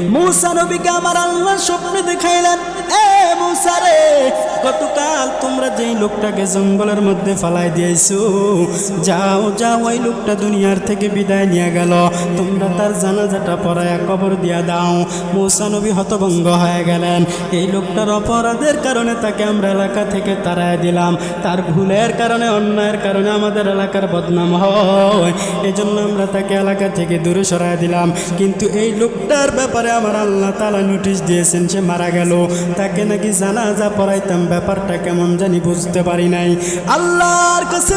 মূসা নবীকে আমার আল্লাহ স্বপ্নে দেখাইলেন। এ মূসা গতকাল তোমরা যেই লোকটাকে জঙ্গলের মধ্যে ফালাই দিয়েছ, যাও যাও, ওই লোকটা দুনিয়ার থেকে বিদায় নিয়ে গেল। তোমরা তার জানাজাটা পড়ায়া কবর দিয়া দাও। মূসা নবী হতভঙ্গ হয়ে গেলেন। এই লোকটার অপরাধের কারণে তাকে আমরা এলাকা থেকে তাড়ায় দিলাম। তার ভুলের কারণে, অন্যায়ের কারণে আমাদের এলাকার বদনাম হয়। এজন্য আমরা তাকে এলাকা থেকে দূরে সরায় দিলাম। কিন্তু এই লোকটার ব্যাপারে আমার আল্লাহ তালা নোটিশ দিয়েছেন সে মারা গেল। তাকে নাকি জানাজা পড়াইতাম, ব্যাপারটা কেমন জানি বুঝতে পারি নাই। আল্লাহর কাছে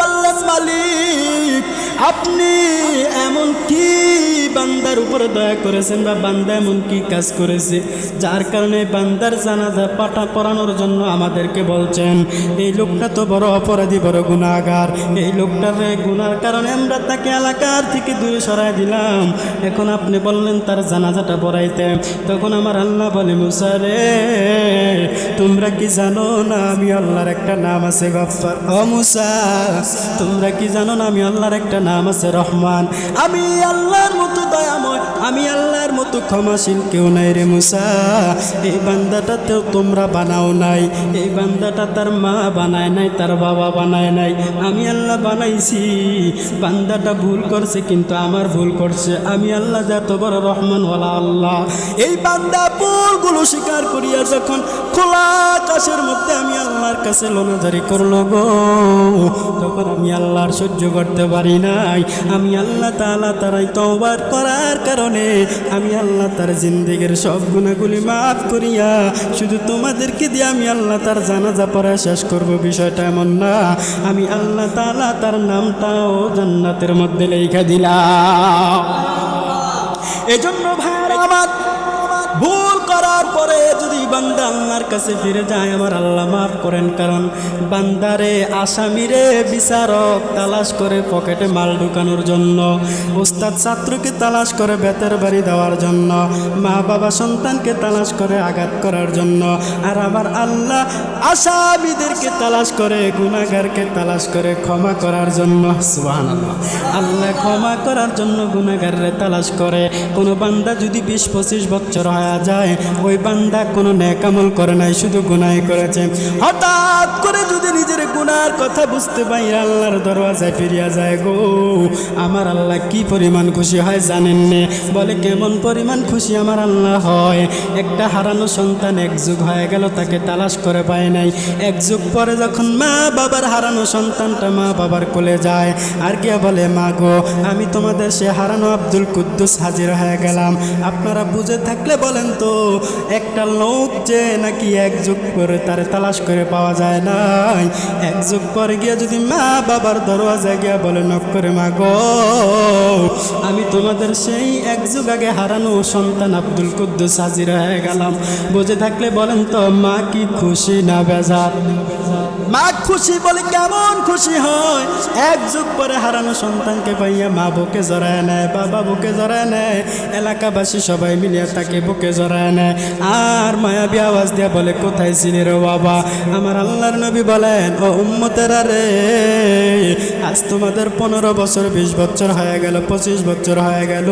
বললেন, মালিক, আপনি এমন কি বান্দার উপরে দয়া করেছেন বা বান্দা এমন কি কাজ করেছে, যার কারণে বান্দার জানাজা পাঠা পড়ানোর জন্য আমাদেরকে বলছেন, এই লোকটা তো বড় অপরাধী, বড় গুণাগার এই লোকটার গুণার কারণে আমরা তাকে এলাকার থেকে দূরে সরাই দিলাম। এখন আপনি বললেন, তার জানাজাটা পড়াইতে। তখন আমার আল্লাহ বলে মুসারে তোমরা কি জানো না আমি আল্লাহর একটা নাম আছে গফার ও মুসা, তোমরা কি জানো না আমি আল্লাহর একটা নাম আছে রহমান? আমি আল্লাহর মতো দয়াময়, আমি আল্লাহর মতো ক্ষমাশীল কেউ নাই রে মুসা। এই বান্দাটা তো তোমরা বানাও নাই। এই বান্দাটা তার মা বানায় নাই, তার বাবা বানায় নাই। আমি আল্লাহ বানাইছি। বান্দাটা ভুল করছে, কিন্তু আমার ভুল করছে। আমি আল্লাহ যত বড় রহমানওয়ালা আল্লাহ। এই বান্দা ভুলগুলো স্বীকার করিয়া যখন খোলা আকাশের মধ্যে আমি আল্লাহর কাছে লোনাজারি করল গো, তখন আমি আল্লাহর সহ্য করতে পারি নাই। আমি আল্লাহ তালা তারাই তওবার করার কারণে আমি আল্লাহ তার জিন্দিগির সব গুণাগুলি মাফ করিয়া শুধু তোমাদেরকে দিয়ে আমি আল্লাহ তার জানাজা পড়া শেষ করব, বিষয়টা এমন না। আমি আল্লাহ তালা তার নামটাও জান্নাতের মধ্যে লেখা দিলাম। এজন্য ভাইয়ের আমার ভুল করার পরে যদি বান্দা আল্লাহর কাছে ফিরে যায়, আমার আল্লাহ মাফ করেন। কারণ বান্দারে আসামিরে বিচারক তালাশ করে পকেটে মাল ঢুকানোর জন্য, ওস্তাদ ছাত্রকে তালাশ করে বেতের বাড়ি দেওয়ার জন্য মা বাবা সন্তানকে তালাশ করে আঘাত করার জন্য, আর আমার আল্লাহ আসামিদেরকে তালাশ করে গুণাগারকে তালাশ করে ক্ষমা করার জন্য, সুবহানাল্লাহ। আল্লাহ ক্ষমা করার জন্য গুণাগাররে তালাশ করে। কোনো বান্দা যদি বিশ পঁচিশ বছর হয়ে যায় ওই বান্দা কোনো ন্যাকামল করে নাই, শুধু গুনাই করেছে। হঠাৎ করে যদি নিজের গুনার কথা বুঝতে পাই, আল্লাহর দরওয়াজায় ফিরিয়া যায় গো। আমার আল্লাহ কি পরিমাণ খুশি হয় জানেন নে? বলে, কেমন পরিমাণ খুশি আমার আল্লাহ হয়? একটা হারানো সন্তান এক যুগ হয়ে গেল, তাকে তালাশ করে পায় নাই। এক যুগ পরে যখন মা বাবার হারানো সন্তানটা মা বাবার কোলে যায়, আর কে বলে, মা গো, আমি তোমাদের সে হারানো আব্দুল কুদ্দুস হাজির হয়ে গেলাম। আপনারা বুঝে থাকলে বলেন তো একটা লোক যে নাকি এক যুগ করে তারে তালাশ করে পাওয়া যায় নাই। এক যুগ পরে গিয়ে যদি মা বাবার দরওয়াজায় গিয়া বলে নক করে মা গো, আমি তোমাদের সেই এক যুগ আগে হারানো সন্তান আব্দুল কুদ্দুস হাজির হয়ে গেলাম। বুঝে থাকলে বলেন তো, মা কি খুশি না বেজার? মা খুশি বলে কেমন খুশি হয়? এক যুগ পরে হারানো সন্তানকে পাইয়া মা বুকে জড়ায় নেয়, বাবা বুকে জড়ায় নেয়, এলাকাবাসী সবাই মিলিয়ে তাকে বুকে জড়ায় নেয়। আর মায়াবী আওয়াজ দিয়া বলে, কোথায় রে বাবা? আমার আল্লাহর নবী বলেন, ও উম্মতেরা রে, আজ তোমাদের পনেরো বছর, বিশ বছর হয়ে গেল, পঁচিশ বছর হয়ে গেল।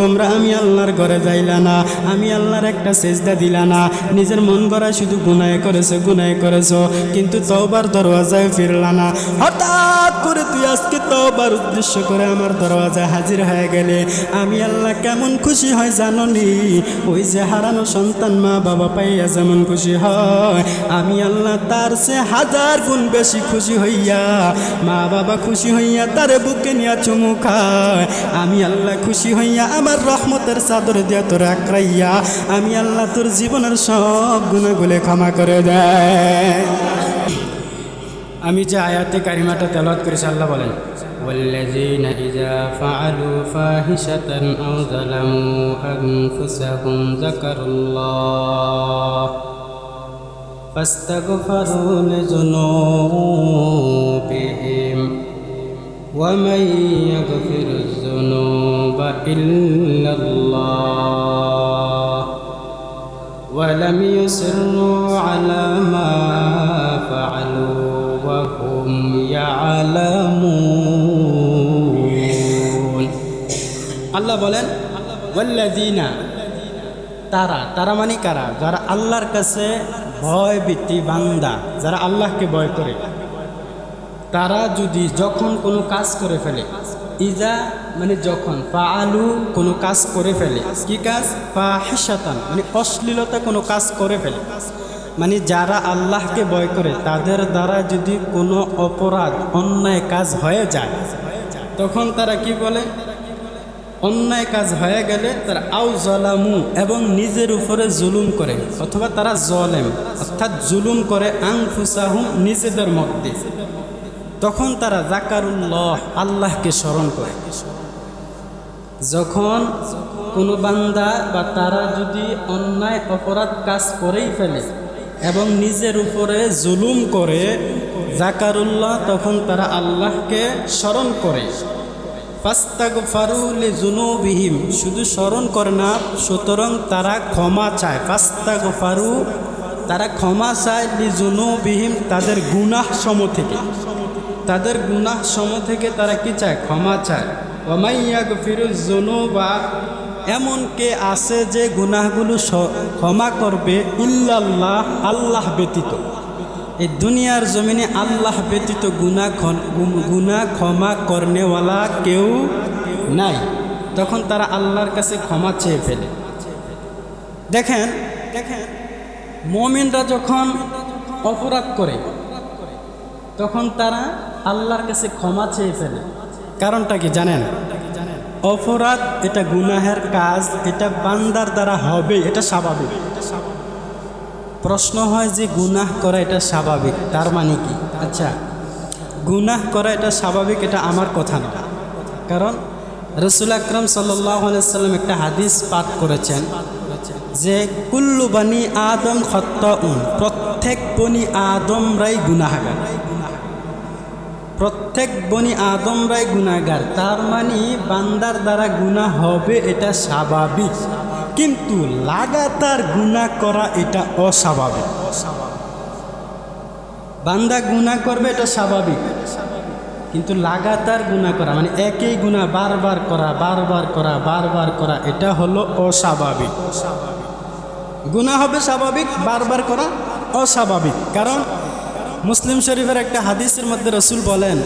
তোমরা আমি আল্লাহর ঘরে যাইলা না, আমি আল্লাহর একটা সেজদা দিলা না। নিজের মন গড়া শুধু গুনায় করেছ গুনায় করেছ, কিন্তু তওবার দরওয়াজায় ফিরলা না। হঠাৎ করে তুই আজকে তওবার উদ্দেশ্য করে আমার দরওয়াজায় হাজির হয়ে গেলে, আমি আল্লাহ কেমন খুশি হয় জাননি? ওই যে হারানো সন্তান মা বাবা পাইয়া যেমন খুশি হয়, আমি আল্লাহ তার সে হাজার গুণ বেশি খুশি হইয়া, মা বাবা খুশি হইয়া তারে বুকে নিয়া চুমু খায়। আমি আল্লাহ খুশি হইয়া আমার রহমতের চাদর দিয়া তোর আঁকড়াইয়া, আমি আল্লাহ তোর জীবনের সব গুণাগুলে ক্ষমা করে দেয়। আমি যে আয়াতে কারিমাটা তেলত করেছি আল্লাহ বলেন والذين إذا فعلوا فاحشة أو ظلموا أنفسهم ذكروا الله فاستغفروا لذنوبهم ومن يغفر الذنوب إلا الله ولم يصروا على ما فعلوا আল্লাহ বলেন, ওয়াল্লাযীনা তারা তারা মানে কারা? যারা আল্লাহর কাছে ভয় ভীতি বান্দা, যারা আল্লাহকে ভয় করে। তারা যদি যখন কোনো কাজ করে ফেলে, ইজা মানে যখন পা আলু কোনো কাজ করে ফেলে, কি কাজ? পা হেসাতান মানে অশ্লীলতা কোনো কাজ করে ফেলে। মানে যারা আল্লাহকে ভয় করে, তাদের দ্বারা যদি কোনো অপরাধ, অন্যায় কাজ হয়ে যায়, তখন তারা কি বলে? অন্যায় কাজ হয়ে গেলে তারা আউ জলামু এবং নিজের উপরে জুলুম করে, অথবা তারা জলেম, অর্থাৎ জুলুম করে আং ফুসাহুম নিজেদের মধ্যে। তখন তারা জাকারুল্লাহ আল্লাহকে স্মরণ করে। যখন কোনো বান্দা বা তারা যদি অন্যায় অপরাধ কাজ করেই ফেলে এবং নিজের উপরে জুলুম করে জাকারুল্লাহ তখন তারা আল্লাহকে স্মরণ করে। ফাস্তাগ ফারুলি জুনুবিহিম শুধু স্মরণ করে না, সুতরাং তারা ক্ষমা চায়। ফাস্তাগ ফারু তারা ক্ষমা চায় লি জুনুবিহিম তাদের গুনাহ সম থেকে। তাদের গুনাহ সম থেকে তারা কি চায়? ক্ষমা চায়। ওমাইয়াগ ফিরুজ জুনুবা এমন কে আছে যে গুনাহগুলো ক্ষমা করবে? ইল্লাল্লাহ, আল্লাহ ব্যতীত। এই দুনিয়ার জমিনে আল্লাহ ব্যতীত গুনা গুনা ক্ষমা করনেওয়ালা কেউ নাই। তখন তারা আল্লাহর কাছে ক্ষমা চেয়ে ফেলে। দেখেন দেখেন, মমিনরা যখন অপরাধ করে, তখন তারা আল্লাহর কাছে ক্ষমা চেয়ে ফেলে। কারণটা কি জানেন? অপরাধ এটা গুনাহের কাজ, এটা বান্দার দ্বারা হবে, এটা স্বাভাবিক। প্রশ্ন হয় যে গুনাহ করা এটা স্বাভাবিক, তার মানে কি? আচ্ছা গুনাহ করা এটা স্বাভাবিক, এটা আমার কথা না। কারণ রসুল আকরম সাল্লাম একটা হাদিস পাঠ করেছেন যে, কুল্লু বানি আদম খত্তাউন প্রত্যেক বনি আদমরাই গুনাহাগার। প্রত্যেক বনি আদমরাই গুনাহগার। তার মানে বান্দার দ্বারা গুনাহ হবে এটা স্বাভাবিক। কিন্তু লাগাতার গুনাহ করা এটা অস্বাভাবিক। বান্দা গুনাহ করবে, এটা স্বাভাবিক। কিন্তু লাগাতার গুনাহ করা মানে একই গুনাহ বারবার করা বারবার করা বারবার করা, এটা হলো অস্বাভাবিক। গুনাহ হবে স্বাভাবিক, বারবার করা অস্বাভাবিক। কারণ মুসলিম শরীফের একটা হাদিসের মধ্যে রসুল বলেন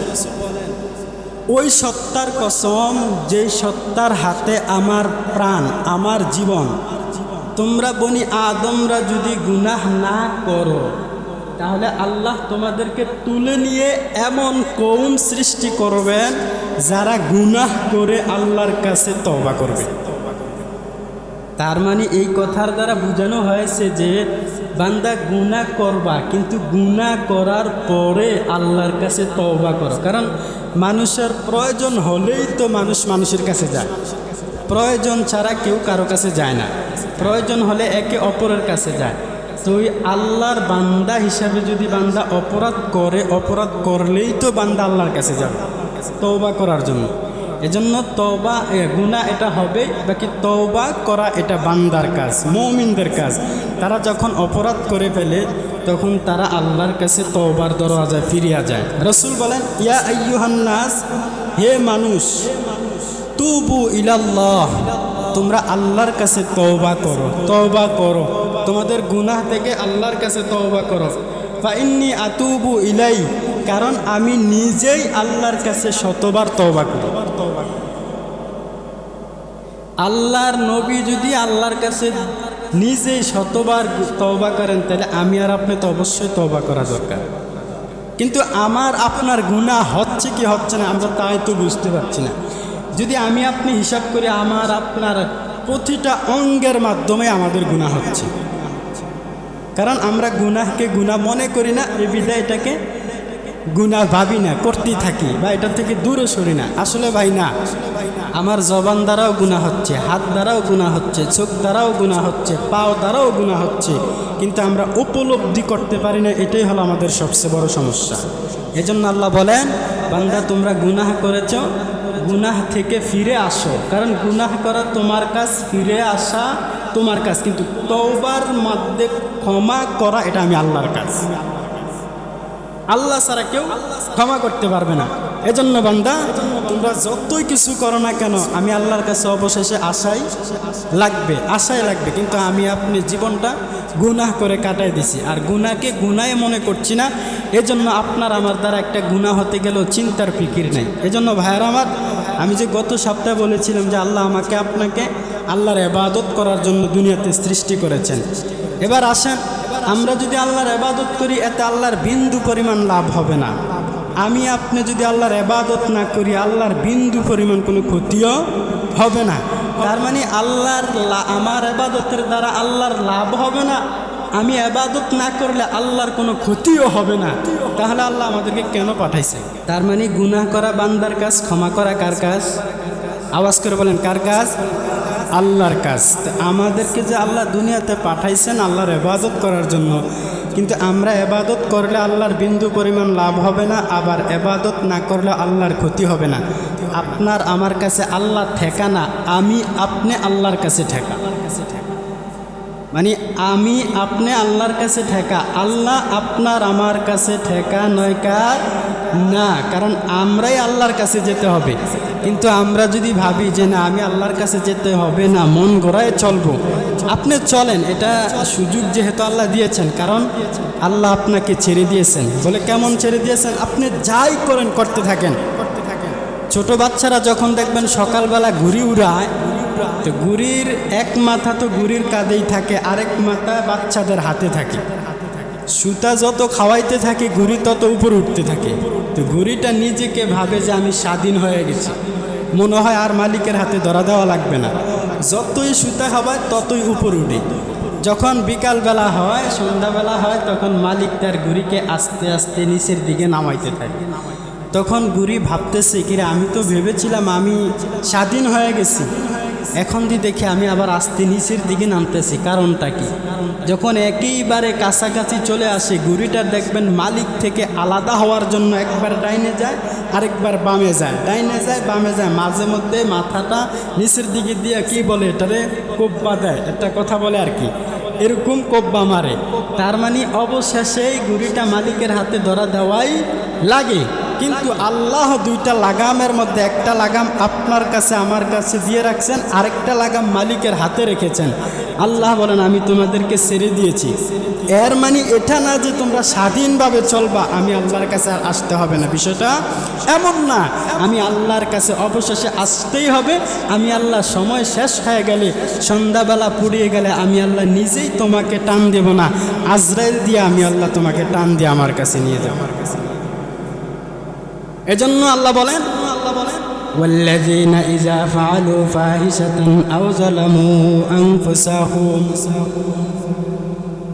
ওই সত্তার কসম, যেই সত্তার হাতে আমার প্রাণ, আমার জীবন। তোমরা বনি আদমরা যদি গুনাহ না করো, তাহলে আল্লাহ তোমাদেরকে তুলে নিয়ে এমন কৌম সৃষ্টি করবেন যারা গুনাহ করে আল্লাহর কাছে তবা করবে। তার মানে এই কথার দ্বারা বোঝানো হয়েছে যে বান্দা গুণা করবা, কিন্তু গুণা করার পরে আল্লাহর কাছে তওবা করো। কারণ মানুষের প্রয়োজন হলেই তো মানুষ মানুষের কাছে যায়। প্রয়োজন ছাড়া কেউ কারও কাছে যায় না। প্রয়োজন হলে একে অপরের কাছে যায়। তো ওই আল্লাহর বান্দা হিসাবে যদি বান্দা অপরাধ করে, অপরাধ করলেই তো বান্দা আল্লাহর কাছে যাবে। তওবা করার জন্য। এজন্য তওবা গুনাহ এটা হবে, বাকি তওবা করা এটা বান্দার কাজ, মৌমিনদের কাজ। তারা যখন অপরাধ করে ফেলে, তখন তারা আল্লাহর কাছে তওবার দরওয়াজায় ফিরিয়া যায়। রসুল বলেন, ইয়া আইয়ুহান্নাস, হে মানুষ, তুবু ইলাল্লাহ, তোমরা আল্লাহর কাছে তওবা করো তওবা করো। তোমাদের গুনাহ থেকে আল্লাহর কাছে তওবা করো। বা ফাইন্নি আতুবু ইলাই, কারণ আমি নিজেই আল্লাহর কাছে শতবার তওবা করি। আল্লাহর নবী যদি আল্লাহর কাছে নিজেই শতবার তওবা করেন, তাহলে আমি আর আপনি তো অবশ্যই তওবা করা দরকার। কিন্তু আমার, আপনার গুনাহ হচ্ছে কি হচ্ছে না, আমরা তাই তো বুঝতে পারছি না। যদি আমি আপনি হিসাব করি, আমার, আপনার প্রতিটা অঙ্গের মাধ্যমে আমাদের গুনাহ হচ্ছে। কারণ আমরা গুনাহকে গুনাহ মনে করি না, এই বিদায় গুনাহ ভাবি না করতেই থাকি। বা এটা থেকে দূরে সরি না। আসলে ভাই না, আমার জবান দ্বারাও গুনাহ হচ্ছে, হাত দ্বারাও গুনাহ হচ্ছে, চোখ দ্বারাও গুনাহ হচ্ছে, পাও দ্বারাও গুনাহ হচ্ছে, কিন্তু আমরা উপলব্ধি করতে পারি না, এটাই হলো আমাদের সবচেয়ে বড় সমস্যা। এজন্য আল্লাহ বলেন, বান্দা তোমরা গুনাহ করেছ, গুনাহ থেকে ফিরে আসো। কারণ গুনাহ করা তোমার কাজ, ফিরে আসা তোমার কাজ। কিন্তু তওবার মধ্যে ক্ষমা করা, এটা আমি আল্লাহর কাজ। আল্লাহ ছাড়া কেউ ক্ষমা করতে পারবে না। এজন্য বান্দা, তোমরা যতই কিছু করো না কেন, আমি আল্লাহর কাছে অবশেষে আশাই লাগবে আশাই লাগবে। কিন্তু আমি আপনি জীবনটা গুনাহ করে কাটাই দিছি। আর গুনাহকে গুনায় মনে করছি না, এজন্য আপনার আমার দ্বারা একটা গুনাহ হতে গেলেও চিন্তার ফিকির নেই। এজন্য ভাইয়ার আমার, আমি যে গত সপ্তাহে বলেছিলাম যে আল্লাহ আমাকে আপনাকে আল্লাহর এবাদত করার জন্য দুনিয়াতে সৃষ্টি করেছেন। এবার আসেন আমরা যদি আল্লাহর এবাদত করি এতে আল্লাহর বিন্দু পরিমাণ লাভ হবে না। আমি আপনি যদি আল্লাহর এবাদত না করি আল্লাহর বিন্দু পরিমাণ কোনো ক্ষতিও হবে না। তার মানে আল্লাহর লা- আমার এবাদতের দ্বারা আল্লাহর লাভ হবে না। আমি এবাদত না করলে আল্লাহর কোনো ক্ষতিও হবে না। তাহলে আল্লাহ আমাদেরকে কেন পাঠাইছে? তার মানে গুনাহ করা বান্দার কাজ ক্ষমা করা কার কাজ? আওয়াজ করে বলেন কার কাজ? আল্লাহর কাজ। আমাদেরকে যে আল্লাহ দুনিয়াতে পাঠাইছেন, আল্লাহর এবাদত করার জন্য। কিন্তু আমরা এবাদত করলে আল্লাহর বিন্দু পরিমাণ লাভ হবে না, আবার এবাদত না করলে আল্লাহর ক্ষতি হবে না। আপনার আমার কাছে আল্লাহ ঠেকা না, আমি আপনি আল্লাহর কাছে ঠেকা আল্লাহর কাছে ঠেকা। মানে আমি আপনি আল্লাহর কাছে ঠেকা, আল্লাহ আপনার আমার কাছে ঠেকা নয় কার না, কারণ আমরাই আল্লাহর কাছে যেতে হবে। কিন্তু আমরা যদি ভাবি যে না, আমি আল্লাহর কাছে যেতে হবে না, মন গড়ায় চলবো। আপনি চলেন, এটা সুযোগ যেহেতু আল্লাহ দিয়েছেন, কারণ আল্লাহ আপনাকে ছেড়ে দিয়েছেন। বলে কেমন ছেড়ে দিয়েছেন? আপনি যাই করেন, করতে থাকেন। ছোট বাচ্চারা যখন দেখবেন সকালবেলা ঘুড়ি উড়ায় তো গুড়ির এক মাথা তো গুড়ির কাঁধেই থাকে, আরেক মাথা বাচ্চাদের হাতে থাকে। সুতা যত খাওয়াইতে থাকে ঘুড়ি তত উপরে উঠতে থাকে। তো ঘুড়িটা নিজেকে ভাবে যে আমি স্বাধীন হয়ে গেছি। মনে হয় আর মালিকের হাতে ধরা দেওয়া লাগবে না। যতই সুতা খাওয়ায়, ততই উপর উঠে। যখন বিকালবেলা হয়, সন্ধ্যাবেলা হয়, তখন মালিক তার ঘুড়িকে আস্তে আস্তে নিচের দিকে নামাইতে থাকে। তখন গুরি ভাবতেছে, কিরে, আমি তো ভেবেছিলাম আমি স্বাধীন হয়ে গেছি। এখন দি দেখি আমি আবার আস্তে নিচের দিকে নামতেছি, কারণটা কি? যখন একইবারে কাছাকাছি চলে আসে গুড়িটা দেখবেন মালিক থেকে আলাদা হওয়ার জন্য একবার ডাইনে যায়, আরেকবার বামে যায়। ডাইনে যায়, বামে যায়, মাঝে মধ্যে মাথাটা নিচের দিকে দিয়ে কি বলে এটারে? কোব্বা দেয়। একটা কথা বলে আর কি, এরকম কোব্বা মারে। তার মানে অবশেষেই গুড়িটা মালিকের হাতে ধরা দেওয়াই লাগে। কিন্তু আল্লাহ দুইটা লাগামের মধ্যে একটা লাগাম আপনার কাছে, আমার কাছে দিয়ে রাখছেন, আরেকটা লাগাম মালিকের হাতে রেখেছেন। আল্লাহ বলেন, আমি তোমাদেরকে ছেড়ে দিয়েছি। এর মানে এটা না যে তোমরা স্বাধীনভাবে চলবা, আমি আল্লাহর কাছে আর আসতে হবে না। বিষয়টা এমন না। আমি আল্লাহর কাছে অবশেষে আসতেই হবে। আমি আল্লাহ সময় শেষ হয়ে গেলে, সন্ধ্যাবেলা পুড়িয়ে গেলে আমি আল্লাহ নিজেই তোমাকে টান দেব না। আজরাইল দিয়ে আমি আল্লাহ তোমাকে টান দিয়ে আমার কাছে নিয়ে যাব। আমার কাছে এজন্য আল্লাহ বলেন আল্লাহ বলেন والذين إذا فعلوا فاحشة أو ظلموا أنفسهم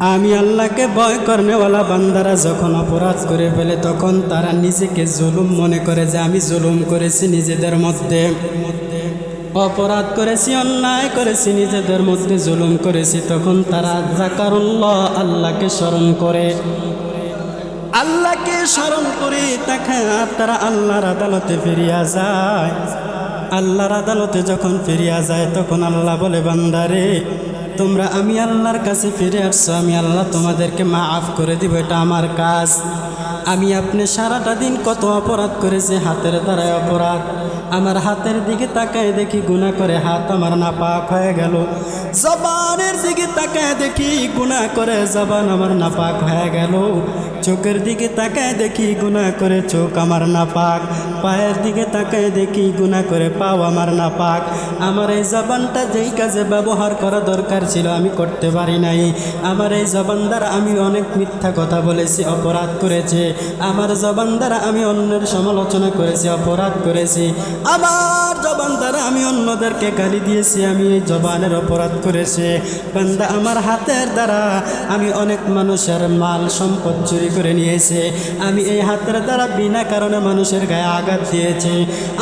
আমি আল্লাহকে ভয় করনেওয়ালা বান্দারা যখন অপরাধ করে ফেলে তখন তারা নিজেকে জুলুম মনে করে যে আমি জুলুম করেছি নিজেদের মধ্যে অপরাধ করেছি অন্যায় করেছি নিজেদের মধ্যে জুলুম করেছি তখন তারা জাকারুল্লাহ আল্লাহকে স্মরণ করে আল্লাহকে স্মরণ করে তাকায় তারা আল্লাহর আদালতে ফিরিয়া যায়। আল্লাহর আদালতে যখন ফিরিয়া যায়, তখন আল্লাহ বলে বান্দারে তোমরা আমি আল্লাহর কাছে ফিরে আসছো, আমি আল্লাহ তোমাদেরকে মাফ করে দিব, এটা আমার কাজ। আমি আপনি সারাটা দিন কত অপরাধ করেছি, হাতের দ্বারায় অপরাধ। আমার হাতের দিকে তাকায় দেখি গুণা করে হাত আমার নাপাক হয়ে গেল। জবানের দিকে তাকায় দেখি গুণা করে জবান আমার নাপাক হয়ে গেল। চোখের দিকে তাকায় দেখি গুণা করে চোখ আমার নাপাক। পায়ের দিকে তাকায় দেখি গুণা করে পাও আমার নাপাক। আমার এই জবানটা যেই কাজে ব্যবহার করা দরকার ছিল আমি করতে পারি নাই। আমার এই জবান দ্বারা আমি অনেক মিথ্যা কথা বলেছি, অপরাধ করেছে। আমার জবান দ্বারা আমি অন্যের সমালোচনা করেছি, অপরাধ করেছি। আমার জবান দ্বারা আমি অন্যদেরকে গালি দিয়েছি, আমি এই জবানের অপরাধ করেছে। বান্দা আমার হাতের দ্বারা আমি অনেক মানুষের মাল সম্পদ চুরি করে নিয়েছে। আমি এই হাতের দ্বারা বিনা কারণে মানুষের গায়ে আঘাত দিয়েছে।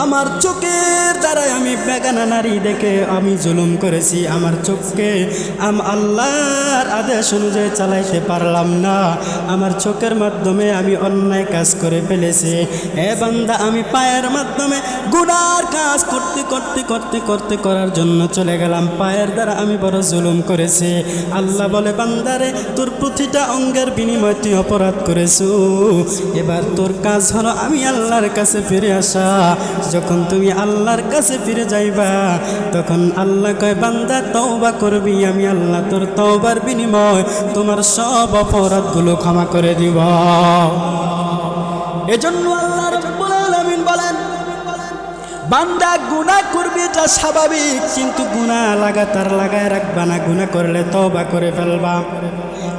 আমার চোখের দ্বারাই আমি বেগানা নারী দেখে আমি জুলুম করেছি। আমার চোখকে আম আল্লাহর আদেশ অনুযায়ী চালাইতে পারলাম না। আমার চোখের মাধ্যমে আমি অন্যায় কাজ করে ফেলেছি। এ বান্দা, আমি পায়ের মাধ্যমে গুণ গুনার কাজ করতে করতে করতে করতে করার জন্য চলে গেলাম। পায়ের দ্বারা আমি বড় জুলুম করেছি। আল্লাহ বলে, বান্দারে, তোর প্রতিটা অঙ্গের বিনিময় তুই অপরাধ করেছ। এবার তোর কাজ হলো, আমি আল্লাহর কাছে ফিরে আসা। যখন তুমি আল্লাহর কাছে ফিরে যাইবা, তখন আল্লাহ কয়, বান্দা, তওবা করবি, আমি আল্লাহ তোর তওবার বিনিময় তোমার সব অপরাধগুলো ক্ষমা করে দিব। এজন্য আল্লাহ বান্দা গুনাহ করবে, এটা স্বাভাবিক। কিন্তু গুনাহ লাগাতার লাগায় রাখবা না। গুনাহ করলে তওবা করে ফেলবা।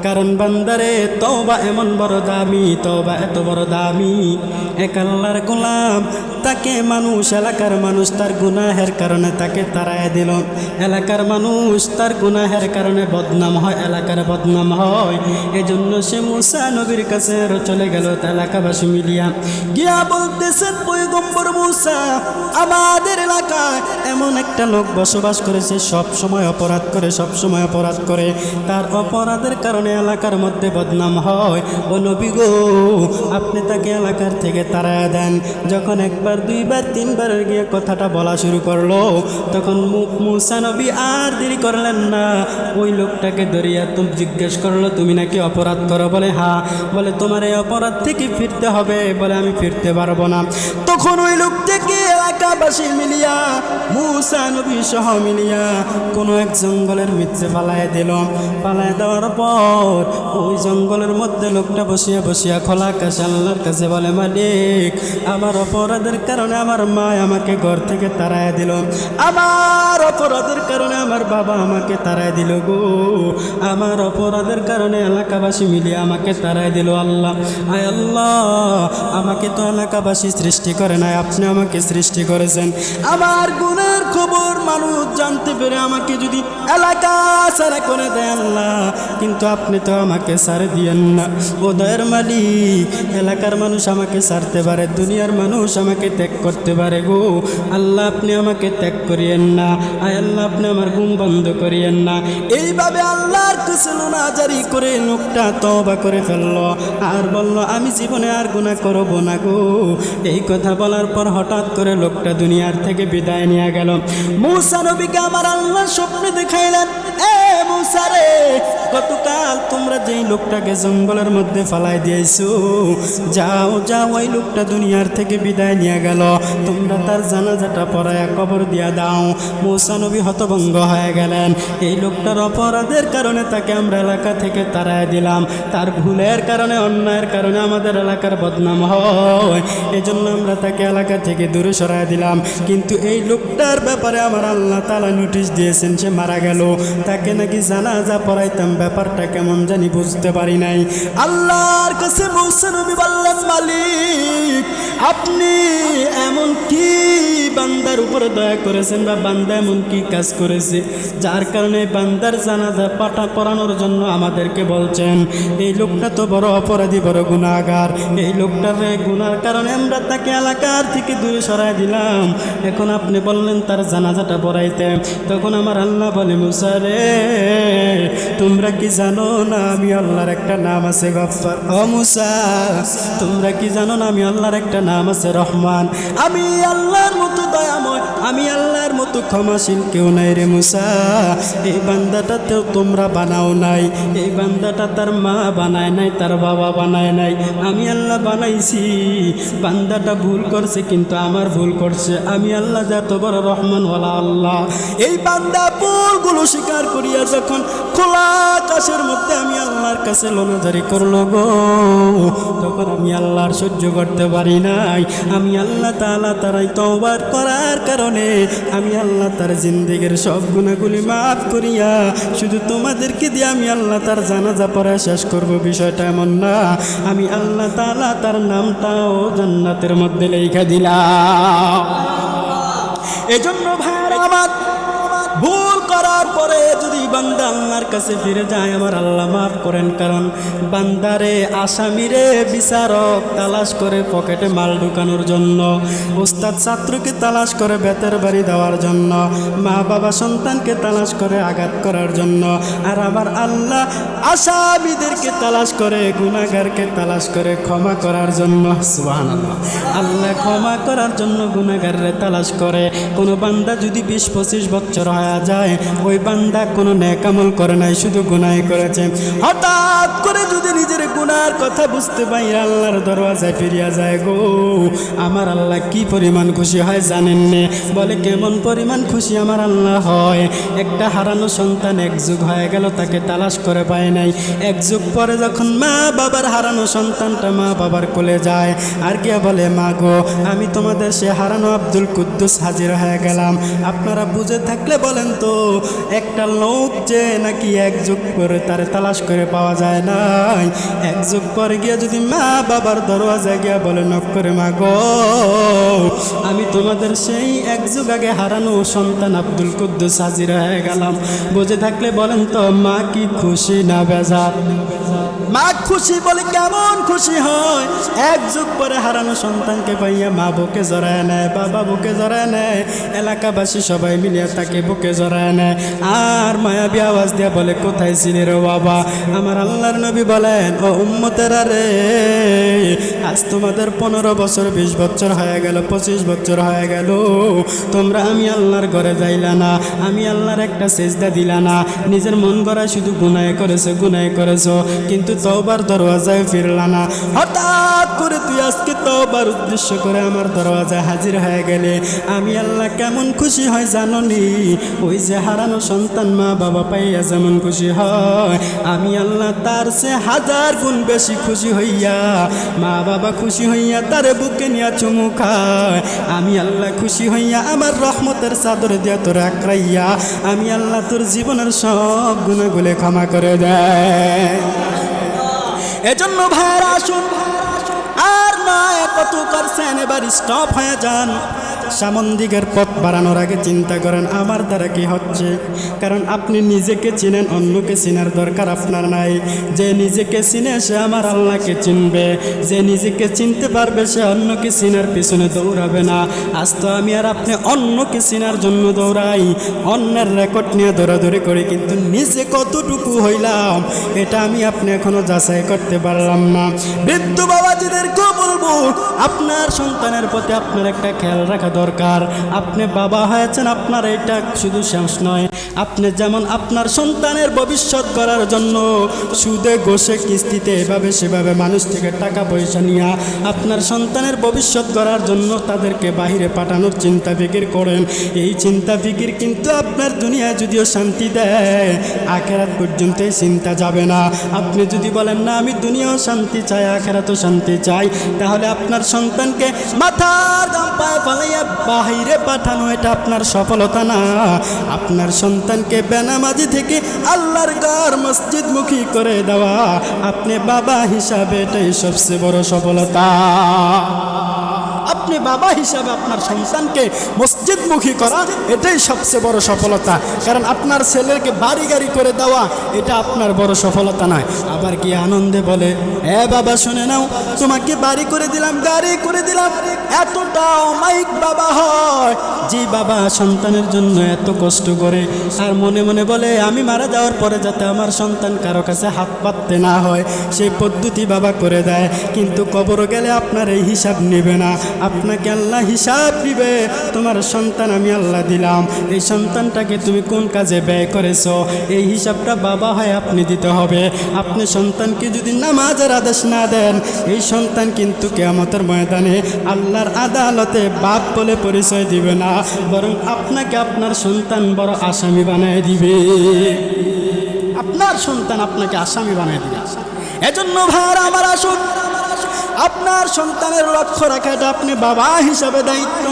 কারণ বান্দারে, তওবা এমন বড় দামি, তওবা এত বড় দামি। এক আল্লাহর গোলাম, তাকে মানুষ, এলাকার মানুষ তার গুনাহের কারণে তাকে তাড়ায় দিল। এলাকার মানুষ তার গুনাহের কারণে বদনাম হয়, এলাকার বদনাম হয়। এজন্য সে মুসা নবীর কাছে চলে গেল এলাকাবাসী মিলিয়া। গিয়া বলতেছেন পৈগম্বর মুসা, আমাদের এলাকায় এমন একটা লোক বসবাস করেছে, সব সময় অপরাধ করে, সব সময় অপরাধ করে। তার অপরাধের কারণে এলাকার মধ্যে বদনাম হয়। ও নবী গো, আপনি তাকে এলাকার থেকে তাড়ায় দেন। যখন একবার, দুইবার, তিনবার গিয়ে কথাটা বলা শুরু করল, তখন মুসা নবী আর দেরি করলেন না। ওই লোকটাকে ধরিয়া তুমি জিজ্ঞেস করল, তুমি নাকি অপরাধ করো? বলে হা বলে, তোমার এই অপরাধ থেকে ফিরতে হবে। বলে, আমি ফিরতে পারব না। তখন ওই লোকটাকে এলাকাবাসী মিলিয়া, মুসা নবী সহ মিলিয়া কোনো এক জঙ্গলের মিত্রে পালায় দিল। পালায় দেওয়ার পর ওই জঙ্গলের মধ্যে লোকটা বসিয়া বসিয়া খোলা আকাশে আল্লাহর কাছে বলে, মালিক, আমার অপরাধের কারণে আমার মা আমাকে ঘর থেকে তাড়ায় দিল। আমার অপরাধের কারণে আমার বাবা আমাকে তাড়ায় দিল গো। আমার অপরাধের কারণে এলাকাবাসী মিলিয়ে আমাকে তাড়ায় দিল আল্লাহ। আয় আল্লাহ, আমাকে তো এলাকাবাসী সৃষ্টি করে নাই, আপনি আমাকে সৃষ্টি করেছেন। আমার গুণের খবর মানুষ জানতে পেরে আমাকে যদি এলাকা সারা করে আল্লাহ কিন্তু আপনি তো আমাকে সারে দিয়েন না। ওদয়ের মালিক, এলাকার মানুষ আমাকে সারতে পারে, দুনিয়ার মানুষ আমাকে ত্যাগ করতে পারে গো। আল্লাহ, আপনি আমাকে ত্যাগ করিয়েন না। আয় আল্লাহ, আপনি আমার ঘুম বন্ধ করিয়েন না। এইভাবে আল্লাহর কাছে লোনা জারি করে লোকটা তবা করে ফেলল। আর বলল, আমি জীবনে আর গুণা করব না গো। এই কথা বলার পর হঠাৎ করে লোকটা দুনিয়ার থেকে বিদায় নিয়ে গেল। মৌসা নবীকে আমার আল্লাহ স্বপ্নে দেখাইলেন। এ মৌসা রে গতকাল তোমরা যেই লোকটাকে জঙ্গলের মধ্যে ফালাই দিয়েছ, যাও যাও, ওই লোকটা দুনিয়ার থেকে বিদায় নিয়ে গেল। তোমরা তার জানাজাটা পড়ায়া কবর দিয়া দাও। মৌসা নবী হতভঙ্গ হয়ে গেলেন। এই লোকটার অপরাধের কারণে তাকে আমরা এলাকা থেকে তাড়ায় দিলাম। তার ভুলের কারণে, অন্যায়ের কারণে আমাদের এলাকার বদনাম হয়। এই জন্য আমরা তাকে এলাকা থেকে দূরে সরাই দিলাম। কিন্তু এই লোকটার ব্যাপারে আমার আল্লাহ তালা নোটিশ দিয়েছেন, সে মারা গেল। তাকে নাকি জানাজা পড়াইতাম ব্যাপারটা কেমন জানি বুঝতে পারি নাই। আল্লাহর কাছে মৌসা নবী মালিক, আপনি এমন কি বান্দার উপরে দয়া করেছেন বা বান্দা এমন কি কাজ করেছে, যার কারণে বান্দার জানাজা পাঠা পড়ানোর জন্য আমাদেরকে বলছেন, এই লোকটা তো বড় অপরাধী, বড় গুণাগার এই লোকটার গুণার কারণে আমরা তাকে এলাকার থেকে দূরে সরাই দিলাম। এখন আপনি বললেন তার জানাজাটা পড়াইতে। তখন আমার আল্লাহ বলে মুসারে তোমরা কি জানো না আমি আল্লাহর একটা নাম আছে গফার ও মুসা, তোমরা কি জানো না আমি আল্লাহর একটা নাম আছে রহমান? আমি আল্লাহর মতো দয়াময়, আমি আল্লাহর মতো ক্ষমাশীল কেউ নাই রে মুসা। এই বান্দাটা তো তোমরা বানাও নাই, এই বান্দাটা তার মা বানায় নাই, তার বাবা বানায় নাই। আমি আল্লাহ বানাইছি, বান্দাটা ভুল করছে কিন্তু আমার ভুল করছে। আমি আল্লাহ যত বড় রহমানওয়ালা আল্লাহ। এই বান্দা ভুলগুলো স্বীকার করিয়া যখন খোলা আকাশের মধ্যে আমি আল্লাহর কাছে লোনাজারি করল গো। তখন আমি আল্লাহর সহ্য করতে পারি নাই। আমি আল্লাহ তালা তারাই তওবার করার কারণে আমি আল্লাহ তার জিন্দিগির সব গুণাগুলি মাফ করিয়া শুধু তোমাদেরকে দিয়ে আমি আল্লাহ তার জানাজা পড়া শেষ করব বিষয়টা এমন না। আমি আল্লাহ তালা তার নামটাও জান্নাতের মধ্যে লেখা দিলাম। এজন্য ভাইরা আমার করার পরে যদি বান্দা আল্লাহর কাছে ফিরে যায়, আমার আল্লাহ মাফ করেন। কারণ বান্দারে আসামিরে বিচারক তালাশ করে পকেটে মাল ঢুকানোর জন্য উস্তাদ ছাত্রকে তালাশ করে বেতের বাড়ি দেওয়ার জন্য মা বাবা সন্তানকে তালাশ করে আঘাত করার জন্য, আর আমার আল্লাহ আসামিদেরকে তালাশ করে গুনাগারকে তালাশ করে ক্ষমা করার জন্য। সুবহানাল্লাহ। আল্লাহ ক্ষমা করার জন্য গুনাগাররে তালাশ করে। কোনো বান্দা যদি বিশ পঁচিশ বছর হয়ে যায় ওই বান্দা কোনো ন্যাকামল করে নাই, শুধু গুনাই করেছে। হঠাৎ করে যদি নিজের গুনার কথা বুঝতে পাই, আল্লাহর দরওয়াজায় ফিরিয়া যায়, গো, আমার আল্লাহ কি পরিমাণ খুশি হয় জানেন নে? বলে, কেমন পরিমাণ খুশি আমার আল্লাহ হয়। একটা হারানো সন্তান এক যুগ হয়ে গেল, তাকে তালাশ করে পায় নাই। এক যুগ পরে যখন মা বাবার হারানো সন্তানটা মা বাবার কোলে যায়, আর কে বলে, মা গো, আমি তোমাদের সে হারানো আব্দুল কুদ্দুস হাজির হয়ে গেলাম। আপনারা বুঝে থাকলে বলেন তো একটা লোক যে নাকি এক যুগ করে তার তালাশ করে পাওয়া যায় নাই। এক যুগ পরে গিয়ে যদি মা বাবার দরওয়াজায় গিয়া বলে নক করে মা গো, আমি তোমাদের সেই এক যুগ আগে হারানো সন্তান আব্দুল কুদ্দুস হাজির হয়ে গেলাম। বুঝে থাকলে বলেন তো, মা কি খুশি না বেজার? মা খুশি বলে কেমন খুশি হয়? এক যুগ পরে হারানো সন্তানকে পাইয়া মা বুকে জড়ায় নেয়, বাবা বুকে জড়ায় নেয়, এলাকাবাসী সবাই মিলিয়ে তাকে বুকে জড়ায় নেয়। আর মায়াবী আওয়াজ দিয়া বলে, কোথায় ছিলি রে বাবা? আমার আল্লাহর নবী বলেন, ও উম্মতেরা রে, আজ তোমাদের পনেরো বছর, বিশ বছর হয়ে গেল, পঁচিশ বছর হয়ে গেল। তোমরা আমি আল্লাহর ঘরে যাইলা না, আমি আল্লাহর একটা সেজদা দিলা না। নিজের মন গড়া শুধু গুনায় করেছ গুনায় করেছ। কিন্তু তওবার দরওয়াজায় ফিরলা না। হঠাৎ করে তুই আজকে তওবার উদ্দেশ্য করে আমার দরওয়াজায় হাজির হয়ে গেলে। আমি আল্লাহ কেমন খুশি হয় জাননি। ওই যে হারানো সন্তান মা বাবা পাইয়া যেমন খুশি হয়, আমি আল্লাহ তার সে হাজার গুণ বেশি খুশি হইয়া মা বাবা খুশি হইয়া তার বুকে নিয়া চুমু খায়। আমি আল্লাহ খুশি হইয়া আমার রহমতের চাদর দিয়া তোর আক্রাইয়া আমি আল্লাহ তোর জীবনের সব গুণাগুলো ক্ষমা করে দেয়। এজন্য ভাইরা আসুন। আর নয় কত করছেন এবার স্টপ হয়ে যান। সামন দিকের পথ বাড়ানোর আগে চিন্তা করেন, আমার দ্বারা কি হচ্ছে? কারণ আপনি নিজেকে চিনেন, অন্যকে চিনার দরকার আপনার নাই। যে নিজেকে চিনে, সে আমার আল্লাহকে চিনবে। যে নিজেকে চিনতে পারবে, সে অন্যকে চিনার পিছনে দৌড়াবে না। আজ তো আমি আর আপনি অন্যকে চিনার জন্য দৌড়াই। অন্যের রেকর্ড নিয়ে দৌড়াদৌড়ি করি, কিন্তু নিজে কতটুকু হইলাম, এটা আমি আপনি এখনও যাচাই করতে পারলাম না। বৃদ্ধ বাবাজিদেরকেও বলব, আপনার সন্তানের প্রতি আপনার একটা খেয়াল রাখা দরকার। আপনি বাবা হয়েছেন, আপনার এটা শুধু শেষ নয়। আপনি যেমন আপনার সন্তানের ভবিষ্যৎ করার জন্য সুদে, গোসে, কিস্তিতে এভাবে সেভাবে মানুষ থেকে টাকা পয়সা নিয়ে আপনার সন্তানের ভবিষ্যৎ করার জন্য তাদেরকে বাহিরে পাঠানোর চিন্তা ফিকির করেন। এই চিন্তা ফিকির কিন্তু আপনার দুনিয়ায় যদিও শান্তি দেয়, আখেরাত পর্যন্ত চিন্তা যাবে না। আপনি যদি বলেন, না, আমি দুনিয়াও শান্তি চাই, আখেরাতও শান্তি চাই, তাহলে আপনার সন্তানকে মাথার দাম পায়ে ফালাইয়া বাহিরে পাঠানো, এটা আপনার সফলতা না। আপনার সন্তানকে বেনামাজি থেকে আল্লাহর ঘর মসজিদমুখী করে দেওয়া। আপনি বাবা হিসাবে এটাই সবচেয়ে বড় সফলতা। আপনি বাবা হিসাবে আপনার সন্তানকে মসজিদমুখী করা, এটাই সবচেয়ে বড় সফলতা। কারণ আপনার ছেলেকে বাড়ি গাড়ি করে দেওয়া, এটা আপনার বড় সফলতা নয়। আবার কি আনন্দে বলে, এ বাবা, শুনে নাও, তোমাকে বাড়ি করে দিলাম, গাড়ি করে দিলাম, এতটাও মাইক বাবা হয়। যে বাবা সন্তানের জন্য এত কষ্ট করে, আর মনে মনে বলে, আমি মারা যাওয়ার পরে যাতে আমার সন্তান কারও কাছে হাত পাততে না হয় সেই পদ্ধতি বাবা করে দেয়। কিন্তু কবর গেলে আপনার এই হিসাব নেবে না। আপনাকে আল্লাহ হিসাব দিবে। তোমার সন্তান আমি আল্লাহ দিলাম। এই সন্তানটাকে তুমি কোন কাজে ব্যয় করেছ? এই হিসাবটা বাবা হয় আপনি দিতে হবে। আপনি সন্তানকে যদি নামাজের আদেশ না দেন, এই সন্তান কিন্তু কেয়ামতের ময়দানে আল্লাহর আদালতে বাপ বলে পরিচয় দিবে না, বরং আপনাকে আপনার সন্তান বড় আসামি বানায় দিবে। আপনার সন্তান আপনাকে আসামি বানায় দিবে। এজন্য ভার আমার আসুন আপনার সন্তানের লক্ষ্য রাখাটা আপনি বাবা হিসাবে দায়িত্ব।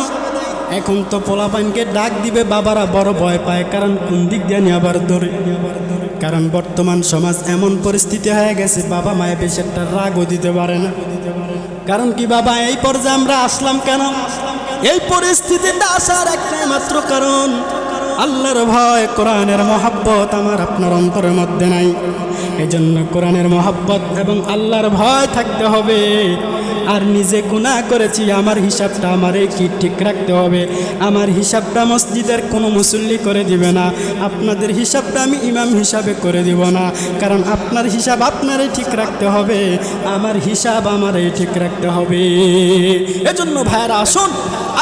এখন তো পোলাপাইনকে ডাক দিবে বাবারা বড় ভয় পায়, কারণ কোন দিক দিয়ে আবার ধরে কারণ বর্তমান সমাজ এমন পরিস্থিতি হয়ে গেছে, বাবা মায়ের বেশি একটা রাগও দিতে পারে না। কারণ কি বাবা, এই পর্যায়ে আমরা আসলাম কেন? এই পরিস্থিতিতে আসার একটাই মাত্র কারণ আল্লাহর ভয়, কোরআনের মহাব্বত আমার আপনার অন্তরের মধ্যে নাই। এই জন্য কোরআনের মহাব্বত এবং আল্লাহর ভয় থাকতে হবে। আর নিজে গুণা করেছি, আমার হিসাবটা আমারে কি ঠিক রাখতে হবে? আমার হিসাবটা মসজিদের কোনো মুসল্লি করে দিবে না। আপনাদের হিসাবটা আমি ইমাম হিসাবে করে দিব না। কারণ আপনার হিসাব আপনারই ঠিক রাখতে হবে। আমার হিসাব আমারই ঠিক রাখতে হবে। এজন্য ভাইয়েরা, আসুন।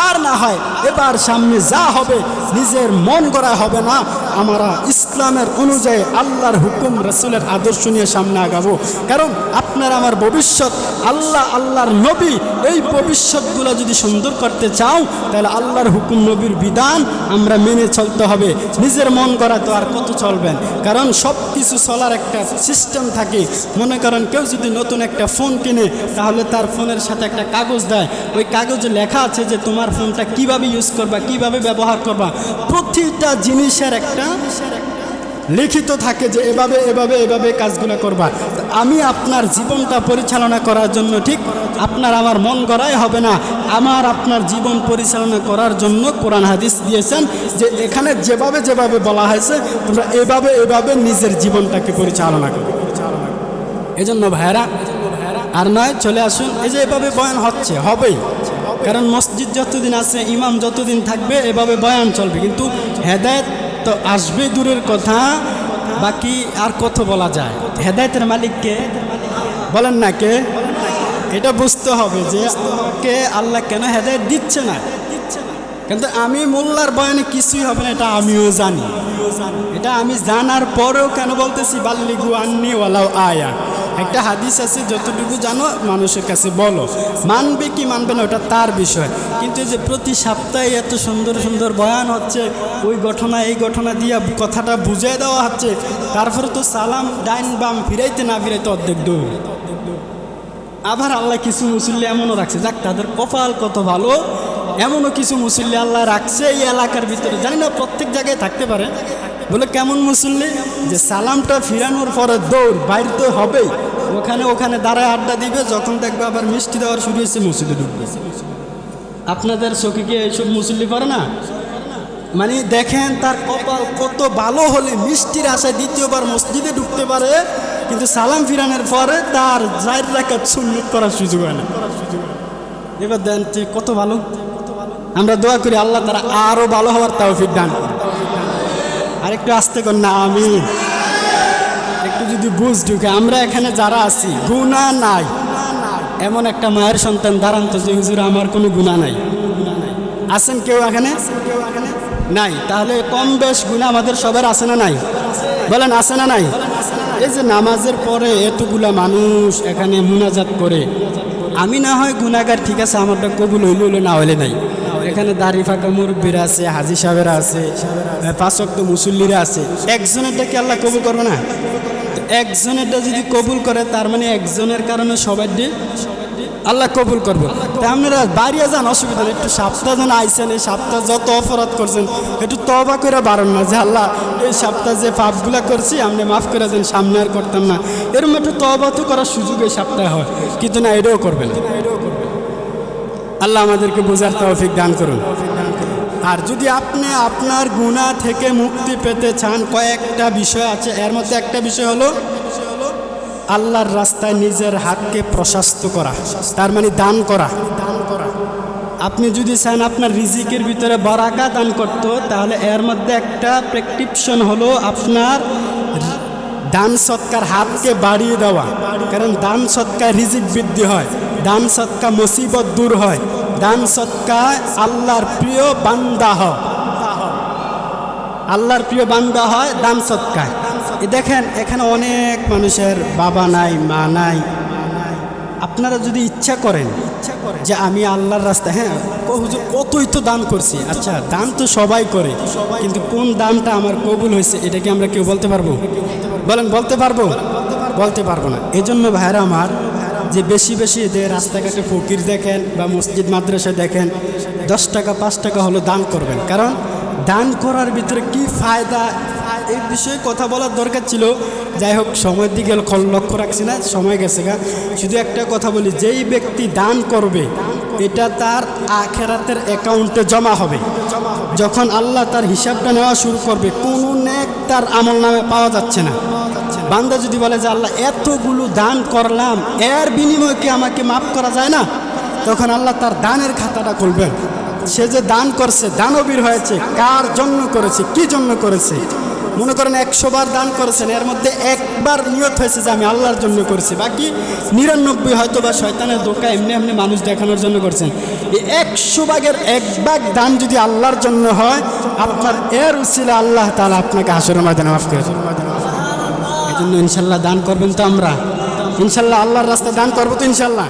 আর না হয় এবার সামনে যা হবে নিজের মন করা হবে না। আমরা ইসলামের অনুযায়ী আল্লাহর হুকুম, রসুলের আদর্শ নিয়ে সামনে আগাবো। কারণ আপনার আমার ভবিষ্যৎ, আল্লাহ, আল্লাহর নবী, এই ভবিষ্যৎগুলো যদি সুন্দর করতে চাও, তাহলে আল্লাহর হুকুম, নবীর বিধান আমরা মেনে চলতে হবে। নিজের মন করা তো আর কত চলবেন কারণ সব কিছু চলার একটা সিস্টেম থাকে। মনে করেন কেউ যদি নতুন একটা ফোন কিনে, তাহলে তার ফোনের সাথে একটা কাগজ দেয়। ওই কাগজে লেখা আছে যে তোমার ফোনটা কীভাবে ইউজ করবা, কীভাবে ব্যবহার করবা। প্রতিটা জিনিসের একটা লিখিত থাকে যে এভাবে এভাবে এভাবে কাজগুলো করবা। আমি আপনার জীবনটা পরিচালনা করার জন্য ঠিক আপনার আমার মন গড়াই হবে না। আমার আপনার জীবন পরিচালনা করার জন্য কোরআন হাদিস দিয়েছেন যে এখানে যেভাবে যেভাবে বলা হয়েছে, তোমরা এভাবে এভাবে নিজের জীবনটাকে পরিচালনা করো। এজন্য ভাইরা আর নয়, চলে আসুন। এই যে এভাবে বয়ান হচ্ছে, হবেই। কারণ মসজিদ যতদিন আছে, ইমাম যতদিন থাকবে, এভাবে বয়ান চলবে। কিন্তু হেদায়ত তো আসবে দূরের কথা, বাকি আর কত বলা যায়? হেদায়তের মালিককে বলেন না কে? এটা বুঝতে হবে যে কে আল্লাহ কেন হেদায়ত দিচ্ছে না। কিন্তু আমি মোল্লার বয়ানে কিছুই হবে না, এটা আমিও জানি। এটা আমি জানার পরেও কেন বলতেছি, বাল্লিগু আন্নি ওয়ালাও আয়া। একটা হাদিস আছে, যতটুকু জানো মানুষের কাছে বলো। মানবে কি মানবে না, ওটা তার বিষয়। কিন্তু যে প্রতি সপ্তাহে এত সুন্দর সুন্দর বয়ান হচ্ছে, ওই ঘটনা, এই ঘটনা দিয়ে কথাটা বুঝিয়ে দেওয়া হচ্ছে, তারপরে তো সালাম, ডাইন বাম ফিরাইতে না ফিরাইতে অর্ধেক দৌড় আবার আল্লাহ কিছু মুসল্লি এমনও রাখছে, যাক তাদের কপাল কত ভালো, এমনও কিছু মুসল্লি আল্লাহ রাখছে এই এলাকার ভিতরে, জানি না প্রত্যেক জায়গায় থাকতে পারে। বলে কেমন মুসল্লি? যে সালামটা ফিরানোর পরে দৌড়, বাইরে তো হবেই, ওখানে ওখানে দাঁড়ায় আড্ডা দিবে, যখন দেখবে আবার মিষ্টি দেওয়ার শুরু হয়েছে, মসজিদে ঢুকবে। আপনাদের চোখে কি এইসব মুসল্লি পারে না? মানে দেখেন, তার কপাল কত ভালো হলে মিষ্টির আশায় দ্বিতীয়বার মসজিদে ঢুকতে পারে, কিন্তু সালাম ফিরানোর পরে তার জায়ের রাখার সুন্নত করার সুযোগ হয় না। এবার দেন যে কত ভালো। আমরা দোয়া করি আল্লাহ তারা আরও ভালো হওয়ার তৌফিক দান করুন। আর একটু আসতে কর না আমি একটু যদি বুঝ ঢুকে, আমরা এখানে যারা আছি গুণা নাই। এমন একটা মায়ের সন্তান দাঁড়ান তো যে, হুজুর, আমার কোনো গুণা নাই। আছেন কেউ এখানে? নাই। তাহলে কম বেশ গুণা আমাদের সবার আছে না নাই? বলেন, আছে না নাই? এই যে নামাজের পরে এতগুলা মানুষ এখানে মুনাজাত করে, আমি না হয় গুণাগার, ঠিক আছে, আমারটা কবুল হইলে হইলে, না হইলে নাই। এখানে দাড়ি ফাঁকা মুরব্বীরা আছে, হাজি সাহেবেরা আছে পাঁচক্ত মুসল্লিরা আছে। একজনেরটা কি আল্লাহ কবুল করবে না? একজনেরটা যদি কবুল করে, তার মানে একজনের কারণে সবার আল্লাহ কবুল করব। তা আপনারা বাড়িয়ে যান, অসুবিধা নেই। একটু সপ্তাহ যেন আইসেন এই সপ্তাহ যত অপরাধ করছেন, একটু তবা করে বাড়ন না। যে আল্লাহ, এই সপ্তাহ যে পাপগুলা করছি, আপনি মাফ করে দেন, সামনে আর করতাম না। এরকম একটু তবা তো করার সুযোগ এই সপ্তাহে হয়। কিন্তু না, এটাও করবেন আল্লাহ আমাদেরকে বোঝার তৌফিক দান করুন। আর যদি আপনি আপনার গুণা থেকে মুক্তি পেতে চান, কয়েকটা বিষয় আছে। এর মধ্যে একটা বিষয় হলো, আল্লাহর রাস্তায় নিজের হাতকে প্রশস্ত করা, তার মানে দান করা। দান করা আপনি যদি চান আপনার রিজিকের ভিতরে বারাকা দান করতো, তাহলে এর মধ্যে একটা প্রেসক্রিপশন হলো আপনার দান সৎকার হাতকে বাড়িয়ে দেওয়া। কারণ দান সৎকার রিজিক বৃদ্ধি হয়, দান সৎকা মুসিবত দূর হয়। দান সৎকায় আল্লাহর প্রিয় বান্দা হয় আল্লাহর প্রিয় বান্দা হয় দান সৎকায় দেখেন, এখানে অনেক মানুষের বাবা নাই, মা নাই। আপনারা যদি ইচ্ছা করেন ইচ্ছা করেন যে আমি আল্লাহর রাস্তা হ্যাঁ হুজুর, কতই তো দান করছি। আচ্ছা দান তো সবাই করে, কিন্তু কোন দানটা আমার কবুল হয়েছে এটা কি আমরা কেউ বলতে পারব? বলেন, বলতে পারব? বলতে পারব না। এজন্য ভাইরা আমার যে বেশি বেশি যে রাস্তাঘাটে ফকির দেখেন বা মসজিদ, মাদ্রাসা দেখেন, দশ টাকা, পাঁচ টাকা হলো দান করবেন। কারণ দান করার ভিতরে কি ফায়দা? এই বিষয়ে কথা বলার দরকার ছিল। যাই হোক, সময়ের দিকে লক্ষ্য রাখছি না, সময় গেছে গা। শুধু একটা কথা বলি, যেই ব্যক্তি দান করবে, এটা তার আখেরাতের অ্যাকাউন্টে জমা হবে। যখন আল্লাহ তার হিসাবটা নেওয়া শুরু করবে, কোনো নেক তার আমল নামে পাওয়া যাচ্ছে না। বান্দা যদি বলে যে আল্লাহ এতগুলো দান করলাম, এর বিনিময়ে কি আমাকে মাফ করা যায় না? তখন আল্লাহ তার দানের খাতাটা খুলবেন। সে যে দান করছে, দানবীর হয়েছে, কার জন্য করেছে, কি জন্য করেছে? মনে করেন একশো বার দান করেছেন, এর মধ্যে একবার নিয়ত হয়েছে যে আমি আল্লাহর জন্য করেছি। বাকি নিরানব্বই হয়তো বা শয়তানের দোকা এমনি এমনি মানুষ দেখানোর জন্য করছেন। এই একশো ভাগের এক ভাগ দান যদি আল্লাহর জন্য হয়, আপনার এর উচিলে আল্লাহ তালা আপনাকে হাসরের ময়দানে মাফ করে জন্য ইনশাল্লাহ দান করবেন তো আমরা। ইনশাল্লাহ আল্লাহর রাস্তায় দান করব তো ইনশাল্লাহ।